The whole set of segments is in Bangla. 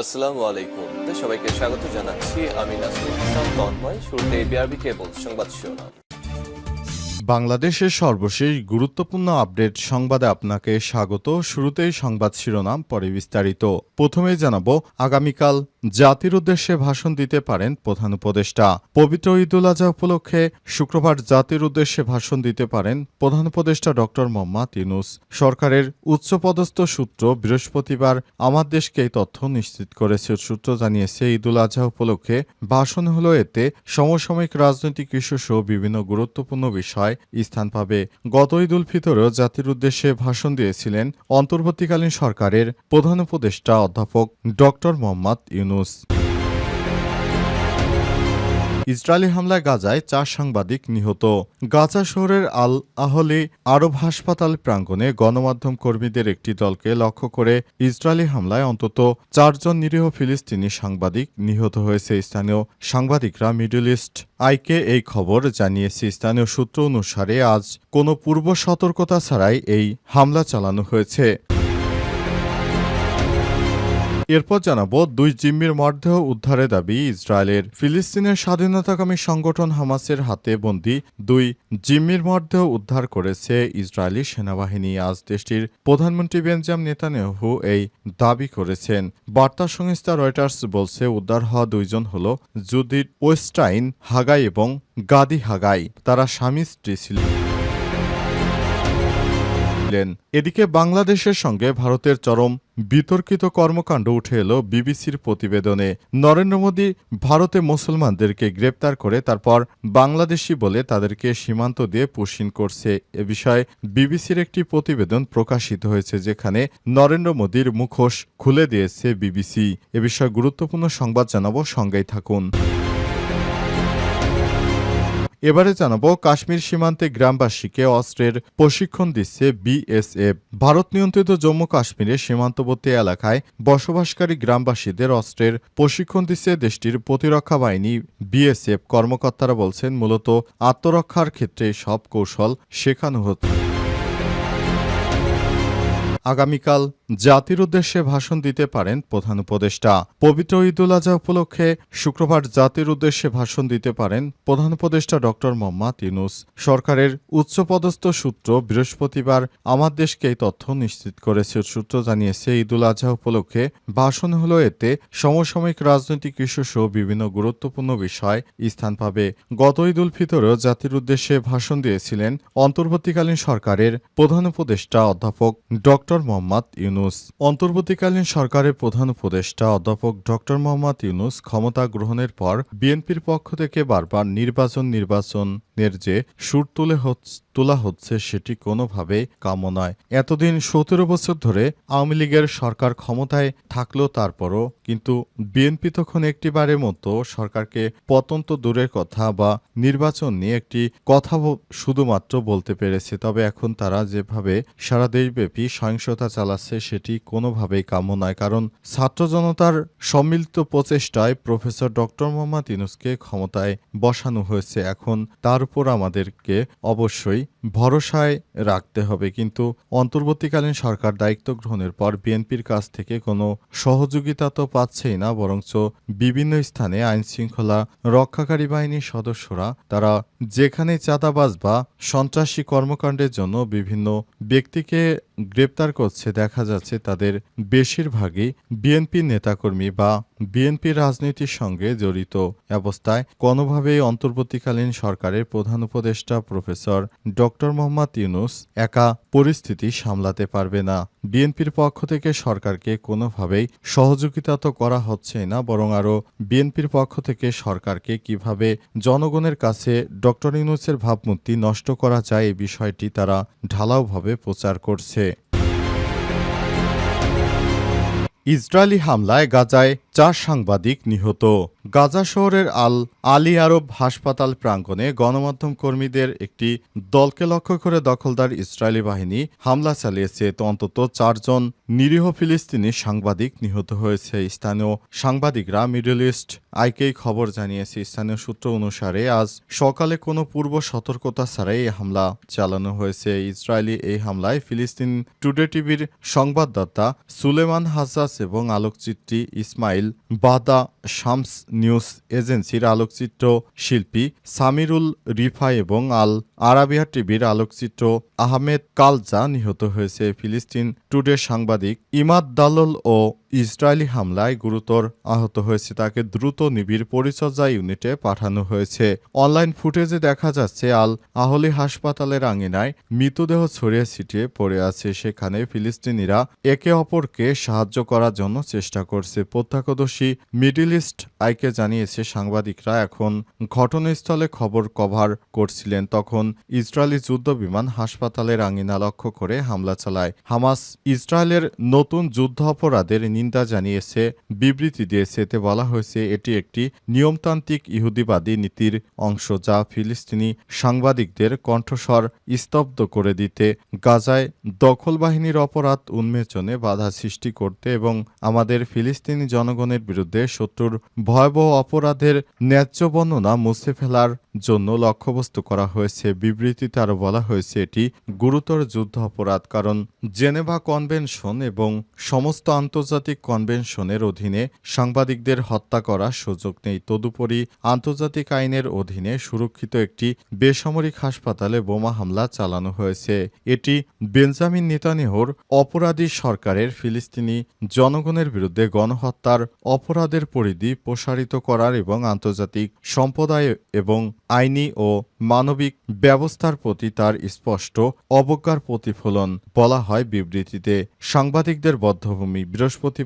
আসসালামু আলাইকুম। সবাইকে স্বাগত জানাচ্ছি। আমি নাসরুল হাসান তন্ময়। শুরুতে বিআরবি কেবল সংবাদ শিরোনাম। বাংলাদেশের সর্বশেষ গুরুত্বপূর্ণ আপডেট সংবাদে আপনাকে স্বাগত। শুরুতেই সংবাদ শিরোনাম, পরে বিস্তারিত। প্রথমে জানাব, আগামীকাল জাতির উদ্দেশ্যে ভাষণ দিতে পারেন প্রধান উপদেষ্টা। পবিত্র ঈদুল আজহা উপলক্ষে শুক্রবার জাতির উদ্দেশ্যে ভাষণ দিতে পারেন প্রধান উপদেষ্টা ড মোহাম্মদ ইউনুস। সরকারের উচ্চপদস্থ সূত্র বৃহস্পতিবার আমার দেশকে এই তথ্য নিশ্চিত করেছে। সূত্র জানিয়েছে ঈদুল আজহা উপলক্ষে ভাষণ হলো এতে সমসাময়িক রাজনৈতিক ইস্যু সহ বিভিন্ন গুরুত্বপূর্ণ বিষয় স্থান পাবে। গত ঈদ উল ফিতরেও জাতির উদ্দেশ্যে ভাষণ দিয়েছিলেন অন্তর্বর্তীকালীন সরকারের প্রধান উপদেষ্টা অধ্যাপক ড মোহাম্মদ ইউনুস। ইসরায়েলি হামলায় গাজায় চার সাংবাদিক নিহত। গাজা শহরের আল আহলি আরব হাসপাতাল প্রাঙ্গণে গণমাধ্যম কর্মীদের একটি দলকে লক্ষ্য করে ইসরায়েলি হামলায় অন্তত চারজন নিরীহ ফিলিস্তিনি সাংবাদিক নিহত হয়েছে। স্থানীয় সাংবাদিকরা মিডল ইস্ট আইকে এই খবর জানিয়েছে। স্থানীয় সূত্র অনুসারে আজ কোনো পূর্ব সতর্কতা ছাড়াই এই হামলা চালানো হয়েছে। এরপর জানাব, দুই জিম্মির মরদেহ উদ্ধারের দাবি, ইসরায়েলের ফিলিস্তিনের স্বাধীনতাকামী সংগঠন হামাসের হাতে বন্দী দুই জিম্মির মরদেহ উদ্ধার করেছে ইসরায়েলি সেনাবাহিনী। আজ দেশটির প্রধানমন্ত্রী বেঞ্জাম নেতানিয়াহু এই দাবি করেছেন। বার্তা সংস্থা রয়টার্স বলছে, উদ্ধার হওয়া দুইজন হল জুদির ওয়েস্টাইন হাগাই এবং গাদি হাগাই। তারা স্বামী স্ত্রী ছিলেন ছিলেন এদিকে বাংলাদেশের সঙ্গে ভারতের চরম বিতর্কিত কর্মকাণ্ড উঠে এলো বিবিসির প্রতিবেদনে। নরেন্দ্র মোদী ভারতে মুসলমানদেরকে গ্রেপ্তার করে তারপর বাংলাদেশি বলে তাদেরকে সীমান্ত দিয়ে পুশিন করছে। এ বিষয়ে বিবিসির একটি প্রতিবেদন প্রকাশিত হয়েছে যেখানে নরেন্দ্র মোদীর মুখোশ খুলে দিয়েছে বিবিসি। এ বিষয়ে গুরুত্বপূর্ণ সংবাদ জানাব, সঙ্গেই থাকুন। এবারে জানাব, কাশ্মীর সীমান্তে গ্রামবাসীকে অস্ত্রের প্রশিক্ষণ দিচ্ছে বিএসএফ। ভারত নিয়ন্ত্রিত জম্মু কাশ্মীরের সীমান্তবর্তী এলাকায় বসবাসকারী গ্রামবাসীদের অস্ত্রের প্রশিক্ষণ দিচ্ছে দেশটির প্রতিরক্ষা বাহিনী। বিএসএফ কর্মকর্তারা বলছেন, মূলত আত্মরক্ষার ক্ষেত্রে সব কৌশল শেখানো হচ্ছে। আগামীকাল জাতির উদ্দেশ্যে ভাষণ দিতে পারেন প্রধান উপদেষ্টা। পবিত্র ঈদুল আজহা উপলক্ষে শুক্রবার জাতির উদ্দেশ্যে ভাষণ দিতে পারেন প্রধান উপদেষ্টা ড মোহাম্মদ ইউনুস। সরকারের উচ্চপদস্থ সূত্র বৃহস্পতিবার আমার দেশকে এই তথ্য নিশ্চিত করেছে। সূত্র জানিয়েছে ঈদুল আজহা উপলক্ষে ভাষণ হলো এতে সমসাময়িক রাজনৈতিক ইস্যু সহ বিভিন্ন গুরুত্বপূর্ণ বিষয় স্থান পাবে। গত ঈদ উল ফিতরেও জাতির উদ্দেশ্যে ভাষণ দিয়েছিলেন অন্তর্বর্তীকালীন সরকারের প্রধান উপদেষ্টা অধ্যাপক ড মোহাম্মদ ইউনুস। অন্তর্বর্তীকালীন সরকারের প্রধান উপদেষ্টা অধ্যাপক ড. মোহাম্মদ ইউনুস ক্ষমতা গ্রহণের পর বিএনপির পক্ষ থেকে বারবার নির্বাচন, নির্বাচনের যে সুর তুলে তোলা হচ্ছে সেটি কোনোভাবে কাম্য নয়। এতদিন সতেরো বছর ধরে আওয়ামী লীগের সরকার ক্ষমতায় থাকলেও তারপরও কিন্তু বিএনপি তখন একটিবারের মতো সরকারকে পতন তো দূরের কথা বা নির্বাচন নিয়ে একটি কথা শুধুমাত্র বলতে পেরেছে। তবে এখন তারা যেভাবে সারা দেশব্যাপী সহিংসতা চালাচ্ছে সেটি কোনোভাবেই কাম্য নয়, কারণ ছাত্র জনতার সম্মিলিত প্রচেষ্টায় প্রফেসর ডক্টর মোহাম্মদ ইনুসকে ক্ষমতায় বসানো হয়েছে। এখন তার উপর আমাদেরকে অবশ্যই ভরসায় রাখতে হবে। কিন্তু অন্তর্বর্তীকালীন সরকার দায়িত্ব গ্রহণের পর বিএনপির কাছ থেকে কোনো সহযোগিতা তো পাচ্ছেই না, বরঞ্চ বিভিন্ন স্থানে আইন শৃঙ্খলা রক্ষাকারী বাহিনীর সদস্যরা, তারা যেখানে চাঁদাবাজ বা সন্ত্রাসী কর্মকাণ্ডের জন্য বিভিন্ন ব্যক্তিকে গ্রেপ্তার করছে, দেখা যাচ্ছে তাদের বেশিরভাগই বিএনপি নেতাকর্মী বা বিএনপি রাজনীতির সঙ্গে জড়িত অবস্থায়। কোনোভাবেই অন্তর্বর্তীকালীন সরকারের প্রধান উপদেষ্টা প্রফেসর ডক্টর মোহাম্মদ ইউনুস একা পরিস্থিতি সামলাতে পারবে না। বিএনপির পক্ষ থেকে সরকারকে কোনোভাবেই সহযোগিতা তো করা হচ্ছে না, বরং আরও বিএনপির পক্ষ থেকে সরকারকে কীভাবে জনগণের কাছে ডক্টর ইউনুসের ভাবমূর্তি নষ্ট করা যায় এই বিষয়টি তারা ঢালাওভাবে প্রচার করছে। ইসরায়েলি হামলায় গাজায় চার সাংবাদিক নিহত। গাজা শহরের আল আলী আরব হাসপাতাল প্রাঙ্গণে গণমাধ্যম কর্মীদের একটি দলকে লক্ষ্য করে দখলদার ইসরায়েলি বাহিনী হামলা চালিয়েছে। অন্তত চারজন নিরীহ ফিলিস্তিনি সাংবাদিক নিহত হয়েছে। স্থানীয় সাংবাদিকরা মিডল ইস্ট আইকেই খবর জানিয়েছে স্থানীয় সূত্র অনুসারে, আজ সকালে কোনো পূর্ব সতর্কতা ছাড়াই এই হামলা চালানো হয়েছে। ইসরায়েলি এই হামলায় ফিলিস্তিন টুডে টিভির সংবাদদাতা সুলেমান হাসাস এবং আলোকচিত্রী ইসমাইল বাদা শামস নিউজ এজেন্সির আলোকচিত্র শিল্পী সামিরুল রিফা এবং আল আরাবিয়া টিভির আলোকচিত্র আহমেদ কালজা নিহত হয়েছে। ফিলিস্তিন টুডে সাংবাদিক ইমাদ দালল ও ইসরায়েলি হামলায় গুরুতর আহত হয়েছে তাকে দ্রুত নিবিড় পরিচর্যা ইউনিটে পাঠানো হয়েছে। অনলাইন ফুটেজে দেখা যাচ্ছে, আল আহলি হাসপাতালের আঙিনায় মৃতদেহ ছড়িয়ে ছিটিয়ে পড়ে আছে। সেখানে ফিলিস্তিনিরা একে অপরকে সাহায্য করার জন্য চেষ্টা করছে। প্রত্যক্ষদর্শী মিডিল ইস্ট আইকে জানিয়েছে, সাংবাদিকরা এখন ঘটনাস্থলে খবর কভার করছিলেন। তখন ইসরায়েলি যুদ্ধ বিমান হাসপাতালের আঙিনা লক্ষ্য করে হামলা চালায়। হামাস ইসরায়েলের নতুন যুদ্ধ অপরাধের নিন্দা জানিয়েছে। বিবৃতি দিয়েছে, এতে বলা হয়েছে, এটি একটি নিয়মতান্ত্রিক ইহুদিবাদী নীতির অংশ যা ফিলিস্তিনি সাংবাদিকদের কণ্ঠস্বর স্তব্ধ করে দিতে, গাজায় দখল বাহিনীর অপরাধ উন্মোচনে বাধা সৃষ্টি করতে এবং আমাদের ফিলিস্তিনি জনগণের বিরুদ্ধে শত্রুর ভয়াবহ অপরাধের ন্যায্য বর্ণনা মুছে ফেলার জন্য লক্ষ্যবস্তু করা হয়েছে। বিবৃতিতে আরও বলা হয়েছে, এটি গুরুতর যুদ্ধ অপরাধ কারণ জেনেভা কনভেনশন এবং সমস্ত আন্তর্জাতিক কনভেনশনের অধীনে সাংবাদিকদের হত্যা করার সুযোগ নেই। তদুপরি আন্তর্জাতিক আইনের অধীনে সুরক্ষিত একটি বেসামরিক হাসপাতালে বোমা হামলা চালানো হয়েছে। এটি বেঞ্জামিন নেতানিয়াহুর অপরাধী সরকারের ফিলিস্তিনি জনগণের বিরুদ্ধে গণহত্যার অপরাধের পরিধি প্রসারিত করার এবং আন্তর্জাতিক সম্প্রদায় এবং আইনি ও মানবিক ব্যবস্থার প্রতি তার স্পষ্ট অবজ্ঞার প্রতিফলন বলা হয় বিবৃতিতে। সাংবাদিকদের বদ্ধভূমি বৃহস্পতিবার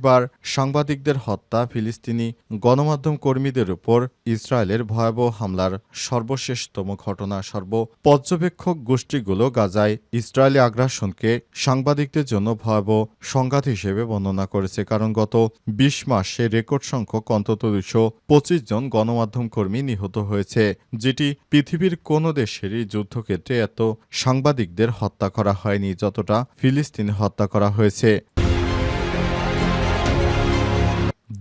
সাংবাদিকদের হত্যা, ফিলিস্তিনি গণমাধ্যম কর্মীদের উপর ইসরায়েলের ভয়াবহ হামলার সর্বশেষতম ঘটনা সর্ব পর্যবেক্ষক গোষ্ঠীগুলো গাজায় ইসরায়েলি আগ্রাসনকে সাংবাদিকদের জন্য ভয়াবহ সংঘাত হিসেবে বর্ণনা করেছে। কারণ গত বিশ মাসে রেকর্ড সংখ্যক অন্তত দুশো পঁচিশ জন গণমাধ্যম কর্মী নিহত হয়েছে, যেটি পৃথিবীর কোনো দেশেরই যুদ্ধক্ষেত্রে এত সাংবাদিকদের হত্যা করা হয়নি, যতটা ফিলিস্তিনে হত্যা করা হয়েছে।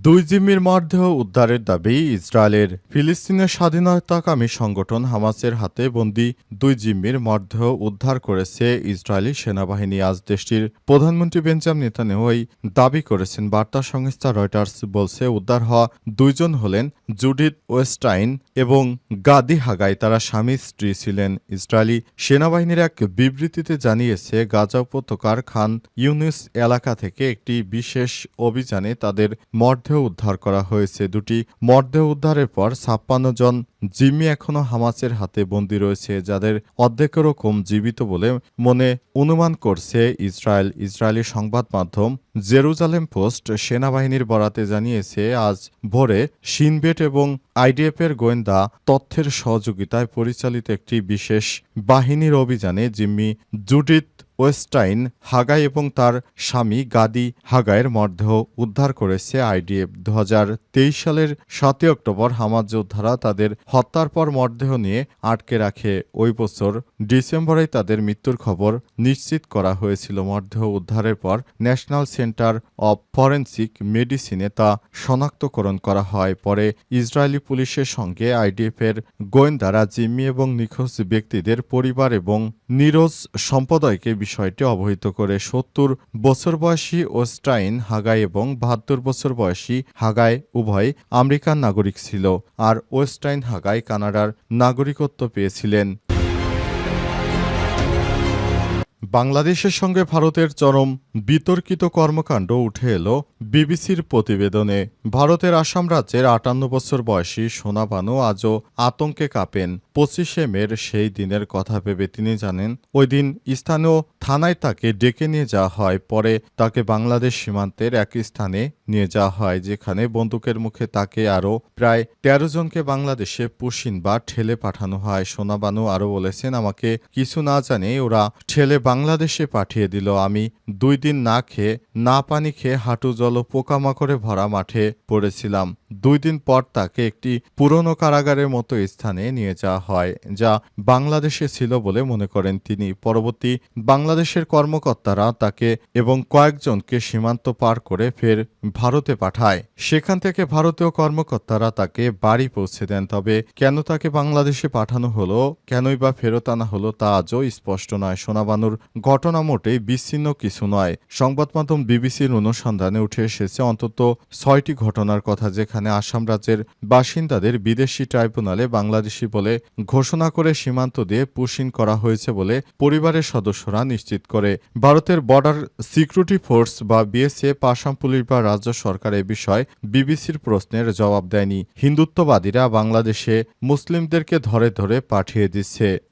দুই জিম্মির মরদেহ উদ্ধারের দাবি, ইসরায়েলের ফিলিস্তিনের স্বাধীনতাকামী সংগঠন হামাসের হাতে বন্দি দুই জিম্মির মরদেহ উদ্ধার করেছে ইসরায়েলি সেনাবাহিনী। আজ দেশটির প্রধানমন্ত্রী বেঞ্জাম নেতানিয়াহু এই দাবি করেছেন। বার্তা সংস্থা রয়টার্স বলছে, উদ্ধার হওয়া দুইজন হলেন জুডিথ ওয়েস্টাইন এবং গাদি হাগাই। তারা স্বামী, স্ত্রী ছিলেন। ইসরায়েলি সেনাবাহিনীর এক বিবৃতিতে জানিয়েছে, গাজা উপত্যকার খান ইউনিস এলাকা থেকে একটি বিশেষ অভিযানে তাদের মরদেহ উদ্ধার করা হয়েছে। দুটি মরদেহ উদ্ধারের পর ছাপ্পান্ন জন জিম্মি এখনও হামাসের হাতে বন্দী রয়েছে, যাদের অর্ধেকেরও কম জীবিত বলে মনে অনুমান করছে ইসরায়েল। ইসরায়েলি সংবাদ মাধ্যম জেরুজালেম পোস্ট সেনাবাহিনীর বরাতে জানিয়েছে, আজ ভোরে সিনবেট এবং আইডিএফের গোয়েন্দা তথ্যের সহযোগিতায় পরিচালিত একটি বিশেষ বাহিনীর অভিযানে জিম্মি জুডিথ ওয়েস্টাইন, হাগাই এবং তার স্বামী গাদি হাগায়ের মরদেহ উদ্ধার করেছে আইডিএফ। দু হাজার তেইশ সালের সাতই অক্টোবর হামাজ যোদ্ধারা তাদের হত্যার পর মরদেহ নিয়ে আটকে রাখে। ওই বছর ডিসেম্বরে তাদের মৃত্যুর খবর নিশ্চিত করা হয়েছিল। মরদেহ উদ্ধারের পর ন্যাশনাল সেন্টার অব ফরেন্সিক মেডিসিনে তা শনাক্তকরণ করা হয়। পরে ইসরায়েলি পুলিশের সঙ্গে আইডিএফের গোয়েন্দারা জিম্মি এবং নিখোঁজ ব্যক্তিদের পরিবার এবং নিরোজ সম্প্রদায়কে বিষয়টি অবহিত করে সত্তর বছর বয়সী ওস্টাইন হাগাই এবং বাহাত্তর বছর বয়সী হাগাই উভয় আমেরিকান নাগরিক ছিল আর ওয়েস্টাইন হাগাই কানাডার নাগরিকত্ব পেয়েছিলেন। বাংলাদেশের সঙ্গে ভারতের চরম বিতর্কিত কর্মকাণ্ড উঠে এলো বিবিসির প্রতিবেদনে। ভারতের আসাম রাজ্যের আটান্ন বছর বয়সী সোনা বানু আজও আতঙ্কে কাঁপেন। পঁচিশে মের সেই দিনের কথা ভেবে তিনি জানেন, ওই দিন স্থানীয় থানায় তাকে ডেকে নিয়ে যাওয়া হয়, পরে তাকে বাংলাদেশ সীমান্তের এক স্থানে নিয়ে যাওয়া হয়, যেখানে বন্দুকের মুখে তাকে আরও প্রায় তেরো জনকে বাংলাদেশে পুশিন বা ঠেলে পাঠানো হয়। সোনাবানু আরও বলেছেন, আমাকে কিছু না জানে ওরা ঠেলে বাংলাদেশে পাঠিয়ে দিল। আমি দুই দিন না খেয়ে, না পানি খেয়ে হাঁটু জল পোকামাকড়ে ভরা মাঠে পড়েছিলাম। দুই দিন পর তাকে একটি পুরনো কারাগারের মতো স্থানে নিয়ে যাওয়া হয়, যা বাংলাদেশে ছিল বলে মনে করেন তিনি। পরবর্তী বাংলাদেশের কর্মকর্তারা তাকে এবং কয়েকজনকে সীমান্ত পার করে ফের ভারতে পাঠায়। সেখান থেকে ভারতীয় কর্মকর্তারা তাকে বাড়ি পৌঁছে দেন, তবে কেন তাকে বাংলাদেশে পাঠানো হলো, কেনই বা ফেরত আনা হলো তা আজও স্পষ্ট নয়। সোনাবানুর ঘটনা মোটেই বিচ্ছিন্ন কিছু নয়। সংবাদ মাধ্যম বিবিসির অনুসন্ধানে উঠে এসেছে, অন্তত ছয়টি ঘটনার কথা যেখানে আসাম রাজ্যের বাসিন্দাদের বিদেশি ট্রাইব্যুনালে বাংলাদেশি বলে ঘোষণা করে সীমান্ত দিয়ে পুশিন করা হয়েছে বলে পরিবারের সদস্যরা নিশ্চিত করে। ভারতের বর্ডার সিকিউরিটি ফোর্স বা বিএসএফ, আসাম পুলিশ বা রাজ্য সরকার এ বিষয়ে বিবিসির প্রশ্নের জবাব দেয়নি। হিন্দুত্ববাদীরা বাংলাদেশে মুসলিমদেরকে ধরে ধরে পাঠিয়ে দিচ্ছে।